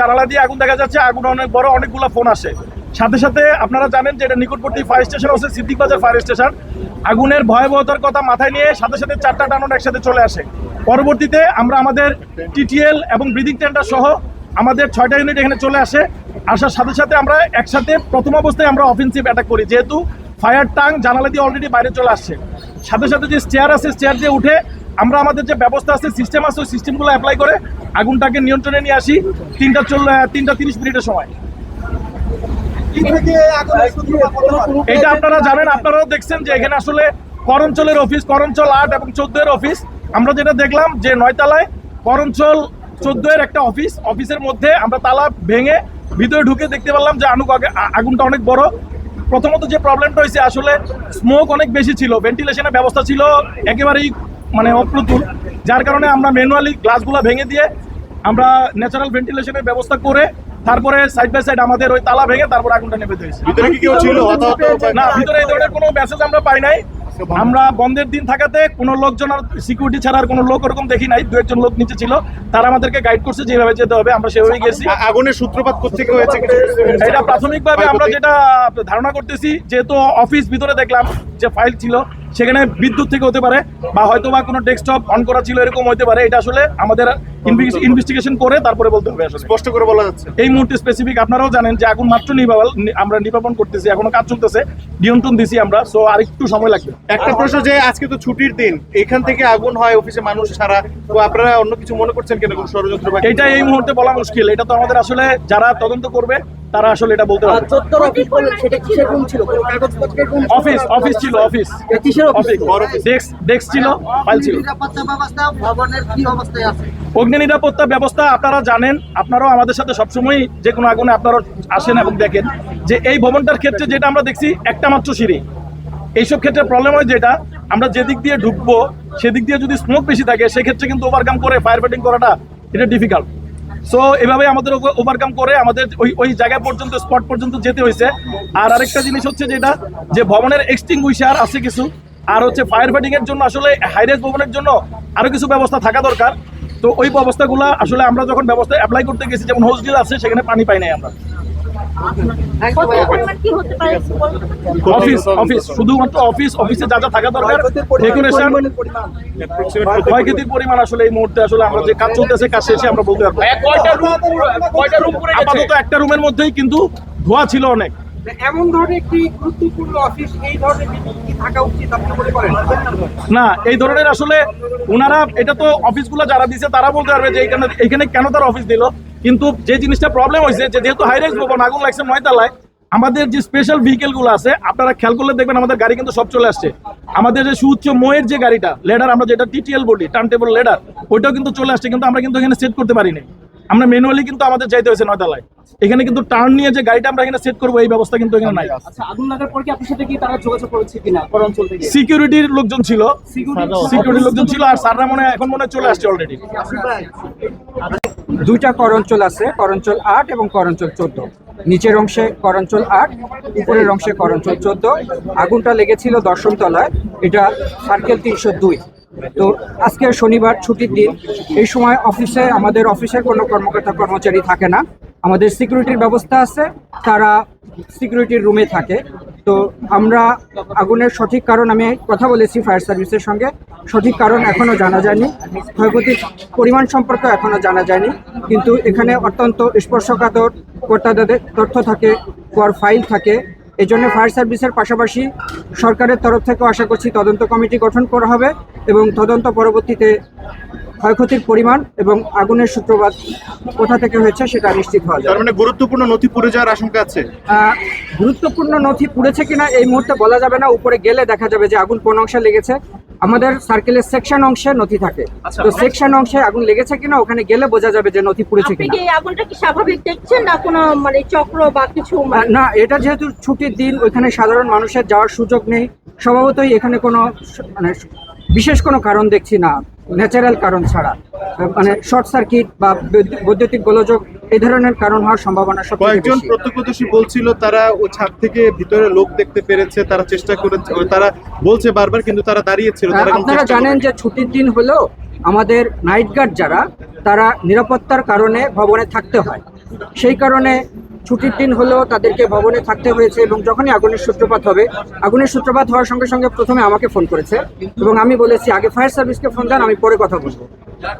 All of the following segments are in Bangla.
জানালা দিয়ে আগুন দেখা যাচ্ছে, আগুন অনেক বড়, অনেকগুলো ফোন আসে। সাথে সাথে আপনারা জানেন যে এটা নিকটবর্তী ফায়ার স্টেশন আছে সিদ্দিক বাজার ফায়ার স্টেশন আগুনের ভয়াবহতার কথা মাথায় নিয়ে সাথে সাথে চারটা টানুন একসাথে চলে আসে। পরবর্তীতে আমরা আমাদের টিটিএল এবং ব্রিদিং টেন্ডার সহ আমাদের ছয়টা ইউনিট এখানে চলে আসে। আসার সাথে সাথে আমরা একসাথে প্রথম অবস্থায় আমরা অফেন্সিভ অ্যাটাক করি, যেহেতু ফায়ার টাং জানালা দিয়ে অলরেডি বাইরে চলে আসছে। সাথে সাথে যে স্টেয়ার আছে স্টেয়ার দিয়ে উঠে আমরা আমাদের যে ব্যবস্থা আছে সিস্টেম আছে ওই সিস্টেমগুলো অ্যাপ্লাই করে আগুনটাকে নিয়ন্ত্রণে নিয়ে আসি তিনটা চল তিনটা তিরিশ মিনিটের সময়? এটা আপনারা জানেন আপনারাও দেখছেন যে এখানে আসলে করঞ্চলের অফিস করঞ্চল আট এবং চোদ্দ এর অফিস আমরা যেটা দেখলাম যে নয়তলায় করঞ্চল চোদ্দ এর একটা অফিস অফিসের মধ্যে আমরা তালা ভেঙে ভিতরে ঢুকে দেখতে পারলাম যে আনুক আগে- আগুনটা অনেক বড়। প্রথমত যে প্রবলেমটা হয়েছে আসলে স্মোক অনেক বেশি ছিল ভেন্টিলেশনের ব্যবস্থা ছিল একেবারেই মানে অপ্রতুল যার কারণে আমরা ম্যানুয়ালি গ্লাসগুলো ভেঙে দিয়ে আমরা ন্যাচারাল ভেন্টিলেশনের ব্যবস্থা করে তারপরে সাইড বাই সাইড আমাদের ওই তালা ভেঙে তারপর আগুনটা নেমে দিয়েছি। ভিতরে কি কেউ ছিল? না ভিতরে এই ধরনের কোনো মেসেজ আমরা পাই নাই। আমরা বন্ধের দিন থাকাতে কোনো লোকজন আর সিকিউরিটি ছাড়া আর কোনো লোক ওরকম দেখি নাই। দু একজন লোক নিচে ছিল তারা আমাদেরকে গাইড করছে যেভাবে যেতে হবে আমরা সেভাবেই গেছি। আগুনের সূত্রপাত কোথেকে হয়েছে কিছু? এটা প্রাথমিকভাবে আমরা যেটা ধারণা করতেছি যেহেতু অফিস ভিতরে দেখলাম যে ফাইল ছিল সেখানে বিদ্যুৎ থেকে হতে পারে বা হয়তো বা কোনো ডেস্কটপ অন করা ছিল, এরকম হতে পারে। এটা আসলে আমাদের ইনভেস্টিগেশন করে তারপরে বলতে হবে আসলে। স্পষ্ট করে বলা যাচ্ছে। এই মুহূর্তে স্পেসিফিক আপনারাও জানেন যে আগুন মাত্র নিভাল আমরা নিবাপন করতেছি এখনও কাজ চলতেছে নিয়ন্ত্রণ দিছি আমরা সো আর একটু সময় লাগবে। একটা প্রশ্ন যে আজকে তো ছুটির দিন এখান থেকে আগুন হয় অফিসে মানুষ ছাড়া তো আপনারা অন্য কিছু মনে করছেন কেন কোনো ষড়যন্ত্র বা এটা এই মুহূর্তে বলা মুশকিল এটা তো আমাদের আসলে যারা তদন্ত করবে তারা আসলে এটা বলতে আর পারবে চোদ্দোর অফিস বললেন সেটা কিসের রুম ছিল? কাগজপত্রের রুম অফিস অফিস ছিল অফিস কিসের অফিস অফিস ডেস্ক ডেস্ক ছিল ফাইল ছিল। নিরাপত্তা ব্যবস্থা ভবনের কি অবস্থায় আছে? অগ্নি নিরাপত্তা ব্যবস্থা আপনারা জানেন, আপনারাও আমাদের সাথে সবসময় যে কোনো আগুনে আপনারা আসেন এবং দেখেন যে এই ভবনটার ক্ষেত্রে যেটা আমরা দেখছি একটা মাত্র সিঁড়ি। এইসব ক্ষেত্রে প্রবলেম হয় যেটা, আমরা যেদিক দিয়ে ঢুকবো, সেদিক দিয়ে যদি স্মোক বেশি থাকে, সেক্ষেত্রে কিন্তু ওভারকাম করে ফায়ার ফাইটিং করাটা এটা ডিফিকাল্ট সো এভাবে আমাদের ওভারকাম করে আমাদের ওই ওই জায়গা পর্যন্ত স্পট পর্যন্ত যেতে হয়েছে। আর আরেকটা জিনিস হচ্ছে যেটা, যে ভবনের এক্সটিংগুইশার আছে কিছু, আর হচ্ছে ফায়ার ফাইটিং এর জন্য আসলে হাইরেস ভবনের জন্য আরও কিছু ব্যবস্থা থাকা দরকার। তো ওই ব্যবস্থাগুলো আসলে আমরা যখন ব্যবস্থা অ্যাপ্লাই করতে গেছি যেমন হোস্টেল আছে সেখানে পানি পাই নাই আমরা? অফিস অফিস শুধুমাত্র অফিস অফিসে যা যা থাকা দরকার পরিমাণ- ডেকোরেশন পরিমাণ ক্ষয়ক্ষতির পরিমাণ আসলে এই মুহূর্তে আসলে আমরা যে কাজ চলতেছে কাজ শেষে আমরা বলতে পারব। আপাতত একটা রুমের মধ্যেই কিন্তু ধোয়া ছিল অনেক। এমন ধরনের একটি গুরুত্বপূর্ণ অফিস এই ধরনের থাকা উচিত, আপনি মনে করেন? না, এই ধরনের আসলে ওনারা এটা তো অফিসগুলো যারা দিছে, তারা বলতে পারবে যে কেন তারা অফিস দিল। কিন্তু যে জিনিসটা প্রবলেম হয়েছে যে যেহেতু হাইরাইজ ভবন, আগুন লাগছে আমাদের যে স্পেশাল ভেহিকেলগুলো আছে, আপনারা খেয়াল করলে দেখবেন আমাদের গাড়ি কিন্তু সব চলে আসছে। আমাদের যে সুউচ্চ মোয়ের যে গাড়িটা লেডার আমরা যেটা টিটিএল বলি টার্ন টেবল লেডার ওইটাও কিন্তু চলে আসছে, কিন্তু আমরা কিন্তু এখানে সেট করতে পারিনি। আমরা ম্যানুয়ালি কিন্তু আমাদের যাইতে হয়েছে নয়তলায়। এখানে কিন্তু টার্ন নিয়ে যে গাড়িটা আমরা এখানে সেট করব এই ব্যবস্থা কিন্তু এখানে নাই। আচ্ছা আগুন লাগার পর কি আপনার সাথে কি তারা যোগাযোগ করেছে কিনা? থেকে? সিকিউরিটির লোকজন ছিল। সিকিউরিটির লোকজন ছিল। আর স্যাররা মনে হয় এখন মনে হয় চলে আসছে অলরেডি দুইটা করঞ্চল আছে করঞ্চল আট এবং করঞ্চল চোদ্দ। নিচের অংশে করঞ্চল আট উপরের অংশে করঞ্চল চোদ্দ। আগুনটা লেগেছিল দশম তলায় এটা সার্কেল তিনশো দুই। তো আজকে শনিবার, ছুটির দিন। এই সময় অফিসে আমাদের অফিসের কোনো কর্মকর্তা, কর্মচারী থাকে না। আমাদের সিকিউরিটির ব্যবস্থা আছে, তারা সিকিউরিটির রুমে থাকে। তো আমরা আগুনের সঠিক কারণ, আমি কথা বলেছি ফায়ার সার্ভিসের সঙ্গে। সঠিক কারণ এখনও জানা যায়নি। ক্ষয়ক্ষতির পরিমাণ সম্পর্কে এখনও জানা যায়নি। কিন্তু এখানে অত্যন্ত স্পর্শকাতর, কর্তাদের তথ্য থাকে, পর ফাইল থাকে। এই জন্য ফায়ার সার্ভিসের পাশাপাশি সরকারের তরফ থেকে আশা করছি তদন্ত কমিটি গঠন করা হবে এবং তদন্ত পরবর্তীতে ক্ষয়ক্ষতির পরিমাণ এবং আগুনের সূত্রপাত কোথা থেকে হয়েছে সেটা নিশ্চিত হওয়া যায় মানে গুরুত্বপূর্ণ নথি পুড়ে যাওয়ার আশঙ্কা আছে? গুরুত্বপূর্ণ নথি পুড়েছে কিনা এই মুহূর্তে বলা যাবে না। উপরে গেলে দেখা যাবে যে আগুন কোন অংশে লেগেছে। আমাদের সার্কেলের সেকশন অংশে নথি থাকে। তো সেকশন অংশে আগুন লেগেছে কিনা ওখানে গেলে বোঝা যাবে যে নথি পুড়েছে আপনি কিনা। কি এই আগুনটা কি স্বাভাবিক দেখছেন না কোনো মানে চক্র বা কিছু না এটা যেহেতু ছুটির দিন ওখানে সাধারণ মানুষের যাওয়ার সুযোগ নেই। স্বভাবতই এখানে কোনো মানে বিশেষ কোনো কারণ দেখছি না। ন্যাচারাল কারণ ছাড়া। মানে শর্ট সার্কিট বা বৈদ্যুতিক গোলযোগ এই ধরনের কারণ হওয়ার সম্ভাবনা সব কয়েকজন প্রত্যক্ষদর্শী বলছিল তারা ও ছাদ থেকে ভিতরে লোক দেখতে পেরেছে তারা চেষ্টা করেছে তারা বলছে বারবার কিন্তু তারা দাঁড়িয়েছিল আপনারা জানেন যে ছুটির দিন হলেও আমাদের নাইট গার্ড যারা তারা নিরাপত্তার কারণে ভবনে থাকতে হয়। সেই কারণে ছুটির দিন হলেও তাদেরকে ভবনে থাকতে হয়েছে এবং যখনই আগুনের সূত্রপাত হবে, আগুনের সূত্রপাত হওয়ার সঙ্গে সঙ্গে প্রথমে আমাকে ফোন করেছে এবং আমি বলেছি, আগে ফায়ার সার্ভিসকে ফোন দেন, আমি পরে কথা বলব।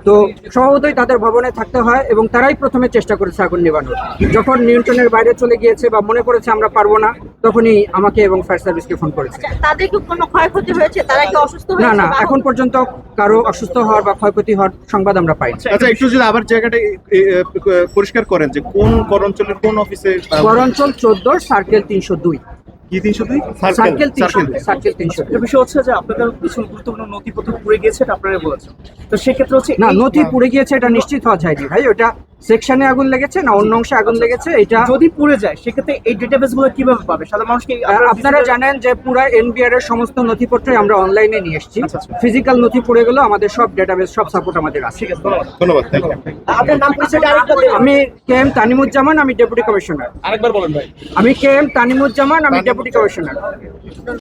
তো স্বভাবতই তাদের ভবনে থাকতে হয় এবং তারাই প্রথমে চেষ্টা করেছে আগুন নিবানোর যখন নিয়ন্ত্রণের বাইরে চলে গিয়েছে বা মনে করেছে আমরা পারব না তখনই আমাকে এবং ফায়ার সার্ভিসকে ফোন করেছে। তাদের কি কোনো ক্ষয়ক্ষতি হয়েছে? তারা কি অসুস্থ না হয়েছে না না এখন পর্যন্ত কারও অসুস্থ হওয়ার বা ক্ষয়ক্ষতি হওয়ার সংবাদ আমরা পাই আচ্ছা একটু যদি আবার জায়গাটা পরিষ্কার করেন যে কোন কর অঞ্চলের কোন অফিসে করঞ্চল চোদ্দ সার্কেল তিনশো দুই। কি তিনশো দুই? সার্কেল সার্কেল তিনশো বিষয় হচ্ছে যে আপনাদের কিছু গুরুত্বপূর্ণ নথিপত্র পুড়ে গিয়েছে এটা আপনারা বলেছেন। তো সেক্ষেত্রে হচ্ছে না নথি পুড়ে গিয়েছে এটা নিশ্চিত হওয়া যায়নি। ভাই ওটা সেকশনে আগুন লেগেছে না অন্য অংশে আগুন লেগেছে এটা যদি পুড়ে যায় সেক্ষেত্রে এই ডেটাবেসগুলো কীভাবে পাবে? সাধারণ মানুষকে আপনারা জানেন যে পুরো এনবিআর এর সমস্ত নথিপত্রই আমরা অনলাইনে নিয়ে এসেছি। আচ্ছা, আচ্ছা। ফিজিক্যাল নথি পড়ে গেলেও আমাদের সব ডেটাবেস সব সাপোর্ট আমাদের আছে। ঠিক আছে ধন্যবাদ. আপনার নাম পরিচয়টা আমি কে এম তানিমুজ্জামান আমি ডেপুটি কমিশনার আরেকবার বলেন ভাই। আমি কে এম তানিমুজ্জামান আমি ডেপুটি কমিশনার।